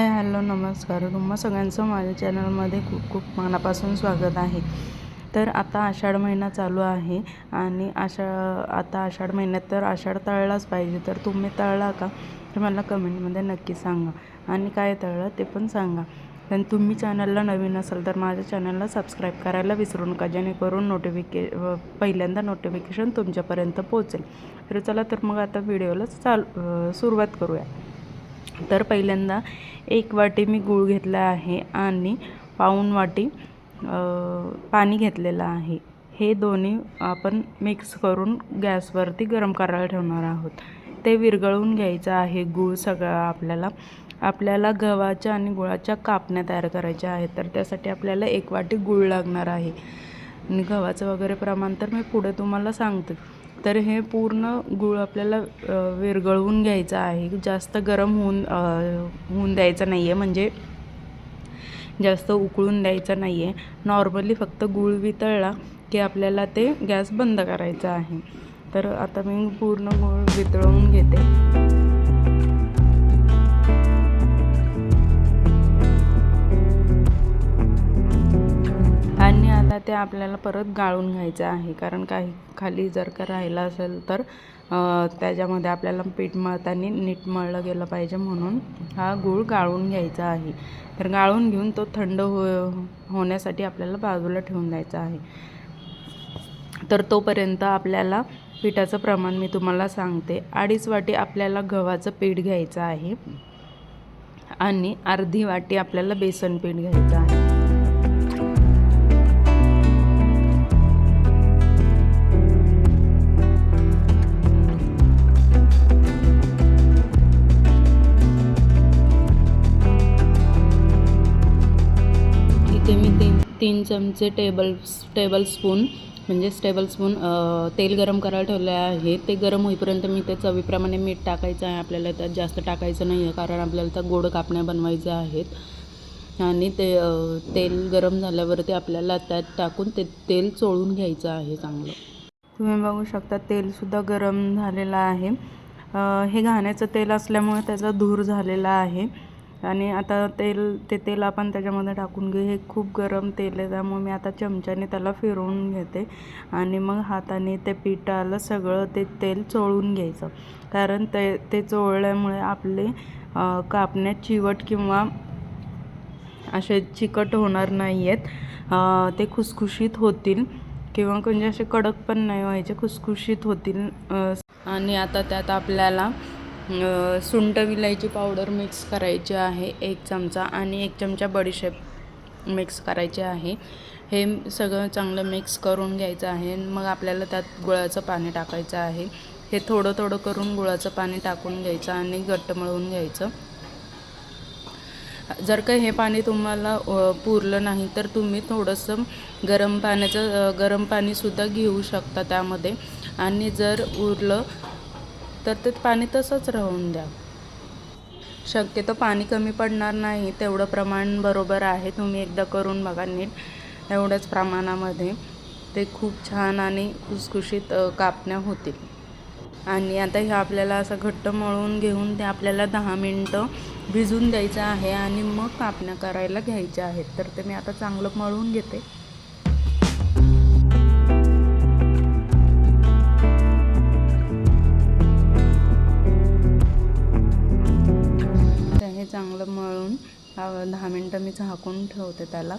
Hi hello नमस्कार. तुम्हा सगळ्यांचं माझ्या चॅनलमध्ये खूप खूप मनापासून स्वागत आहे. तर आता आषाढ महिना चालू आहे आणि आषा आता आषाढ महिन्यात तर आषाढ तळलाच पाहिजे. तर तुम्ही तळला का? तर मला कमेंटमध्ये नक्की सांगा आणि काय तळलं ते पण सांगा. पण तुम्ही चॅनलला नवीन असाल तर माझ्या चॅनलला सबस्क्राईब करायला विसरू नका जेणेकरून नोटिफिके पहिल्यांदा नोटिफिकेशन तुमच्यापर्यंत पोहोचेल. तर चला तर मग आता व्हिडिओला चाल सुरुवात करूया. तर पहिल्यांदा एक वाटी मी गूळ घेतला आहे आणि पाऊण वाटी पाणी घेतलेलं आहे. हे दोन्ही आपण मिक्स करून गॅसवरती गरम करायला ठेवणार आहोत. ते विरघळून घ्यायचं आहे. गूळ सगळं आपल्याला आपल्याला गव्हाच्या आणि गुळाच्या कापण्या तयार करायच्या आहेत. तर त्यासाठी आपल्याला एक वाटी गूळ लागणार आहे. आणि गव्हाचं वगैरे प्रमाण तर मी पुढे तुम्हाला सांगते. तर हे पूर्ण गूळ आपल्याला विरघळवून घ्यायचं आहे. जास्त गरम होऊन होऊन द्यायचं नाही आहे म्हणजे जास्त उकळून द्यायचं नाही आहे नॉर्मली फक्त गूळ वितळला की आपल्याला ते गॅस बंद करायचा आहे. तर आता मी पूर्ण गूळ वितळवून घेते. ते आपल्याला परत गाळून घ्यायचं आहे. कारण काही खाली जर का राहिलं असेल तर त्याच्यामध्ये आपल्याला पीठ मळताना नीट मळलं गेलं पाहिजे म्हणून हा गूळ गाळून घ्यायचा आहे. तर गाळून घेऊन तो थंड हो होण्यासाठी आपल्याला बाजूला ठेवून द्यायचा आहे. तर तोपर्यंत आपल्याला पिठाचं प्रमाण मी तुम्हाला सांगते. अडीच वाटी आपल्याला गव्हाचं पीठ घ्यायचं आहे. आणि अर्धी वाटी आपल्याला बेसन पीठ घ्यायचं आहे. तीन चमचे टेबल टेबलस्पून म्हणजेच टेबलस्पून तेल गरम करायला ठेवले आहे. ते गरम होईपर्यंत मी ते चवीप्रमाणे मीठ टाकायचं आहे. आपल्याला त्यात जास्त टाकायचं नाही आहे कारण आपल्याला त्या गोड कापण्या बनवायच्या आहेत. आणि ते तेल गरम झाल्यावरती आपल्याला त्यात टाकून ते तेल चोळून घ्यायचं आहे चांगलं. तुम्ही बघू शकता तेलसुद्धा गरम झालेलं आहे. हे घाण्याचं तेल असल्यामुळे त्याचा धूर झालेला आहे. आणि आता तेल ते तेल आपण त्याच्यामध्ये टाकून घेऊ. हे खूप गरम तेल आहे त्यामुळे मी आता चमच्याने त्याला फिरवून घेते. आणि मग हाताने ते पिठाला सगळं ते तेल चोळून घ्यायचं. कारण ते ते चोळल्यामुळे आपले कापण्यात चिवट किंवा असे चिकट होणार नाही आहेत ते खुसखुशीत होतील किंवा म्हणजे असे कडक पण नाही व्हायचे खुसखुशीत होतील. आणि आता त्यात आपल्याला सुंट सुंठ विलायची पावडर मिक्स करायची आहे एक चमचा आणि एक चमचा बडीशेप मिक्स करायची आहे. हे सगळं चांगलं मिक्स करून घ्यायचं आहे. मग आपल्याला त्यात गुळाचं पाणी टाकायचं आहे. हे थोडं थोडं करून गुळाचं पाणी टाकून घ्यायचं आणि घट्ट मळून घ्यायचं. जर का हे पाणी तुम्हाला पुरलं नाही तर तुम्ही थोडंसं गरम पाण्याचं गरम पाणीसुद्धा घेऊ शकता त्यामध्ये. आणि जर उरलं तर ते पाणी तसंच राहून द्या. शक्यतो पाणी कमी पडणार नाही तेवढं प्रमाण बरोबर आहे तुम्ही एकदा करून बघा नीट. एवढ्याच प्रमाणामध्ये ते खूप छान आणि खुसखुशीत कापण्या होतील. आणि आता हे आपल्याला असं घट्ट मळून घेऊन ते आपल्याला दहा मिनटं भिजून द्यायचं आहे आणि मग कापण्या करायला घ्यायच्या आहेत. तर ते मी आता चांगलं मळून घेते. मी झाकून ठेवते त्याला.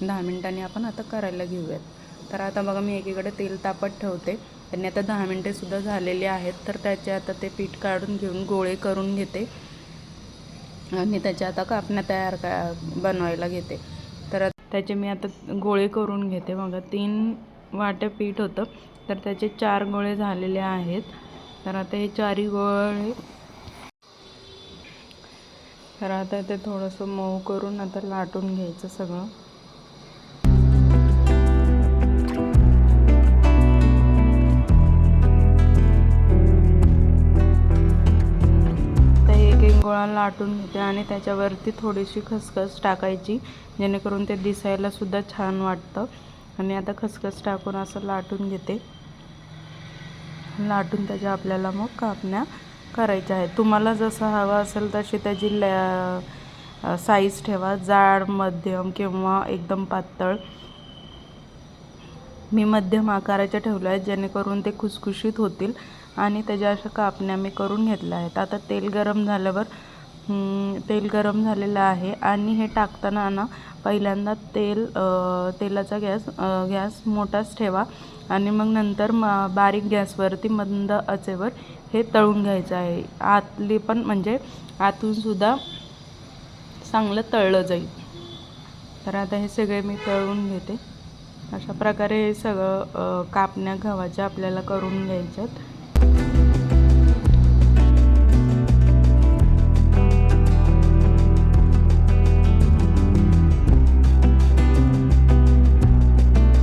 दहा मिनटांनी आपण आता करायला घेऊयात. तर आता बघा मी एकीकडे तेल तापत ठेवते. आणि आता दहा मिनटेसुद्धा झालेली आहेत तर त्याचे आता ते पीठ काढून घेऊन गोळे करून घेते. आणि त्याच्या आता कापण्या तयार का बनवायला घेते. तर त्याचे मी आता गोळे करून घेते. बघा तीन वाट्या पीठ होतं. तर त्याचे चार गोळे झालेले आहेत. तर आता हे चारही गोळे तर आता ते थोडंसं मऊ करून आता लाटून घ्यायचं सगळं. तर एक एक गोळा लाटून घेते आणि त्याच्यावरती थोडीशी खसखस टाकायची जेणेकरून ते दिसायला सुद्धा छान वाटतं. आणि आता खसखस टाकून असं लाटून घेते. लाटून त्याच्या आपल्याला मग कापण्या करायचे आहेत. तुम्हाला जसं हवं असेल तशी त्याची लॅ साईज ठेवा. जाड मध्यम किंवा एकदम पातळ. मी मध्यम आकाराच्या ठेवल्या आहेत जेणेकरून ते खुसखुशीत होतील. आणि त्याच्या अशा कापण्या मी करून घेतल्या आहेत. आता तेल गरम झाल्यावर तेल गरम झालेलं आहे. आणि हे टाकताना ना पहिल्यांदा तेल तेलाचा गॅस गॅस मोठाच ठेवा. आणि मग नंतर म बारीक गॅसवरती मंद आचेवर हे तळून घ्यायचं आहे. आतली पण म्हणजे आतूनसुद्धा चांगलं तळलं जाईल. तर आता हे सगळे मी तळून घेते. अशा प्रकारे हे सगळं कापण्या गव्हाच्या आपल्याला करून घ्यायच्यात.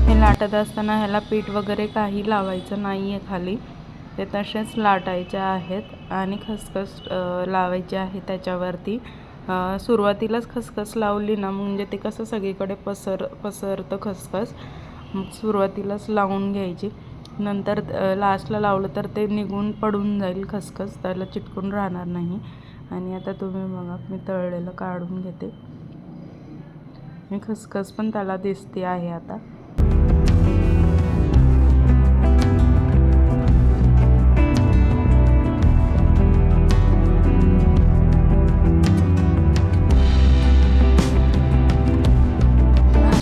हे लाटत असताना ह्याला पीठ वगैरे काही लावायचं नाही आहे खाली. ते तसेच लाटायचे आहेत आणि खसखस लावायचे लावायची आहे त्याच्यावरती. सुरुवातीलाच खसखस लावली ना म्हणजे ते कसं सगळीकडे पसर पसरतं खसखस. सुरुवातीलाच लावून घ्यायची. नंतर लास्टला लावलं तर ते निघून पडून जाईल खसखस त्याला चिटकून राहणार नाही. आणि आता तुम्ही बघा मी तळलेलं काढून घेते. मी खसखस पण त्याला दिसते आहे आता.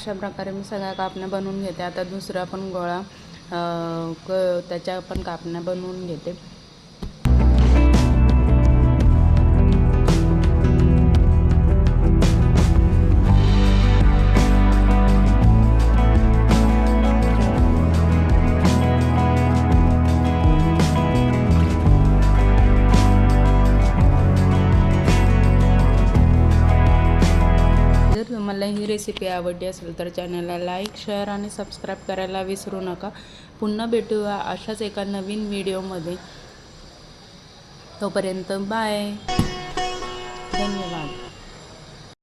अशा प्रकारे मी सगळ्या कापण्या बनवून घेते. आता दुसरा पण गोळा क त्याच्या पण कापण्या बनवून घेते. तुम्हाला ही रेसिपी आवडली असेल तर चॅनलला लाईक शेअर आणि सबस्क्राईब करायला विसरू नका. पुन्हा भेटूया अशाच एका नवीन व्हिडिओमध्ये तोपर्यंत बाय धन्यवाद.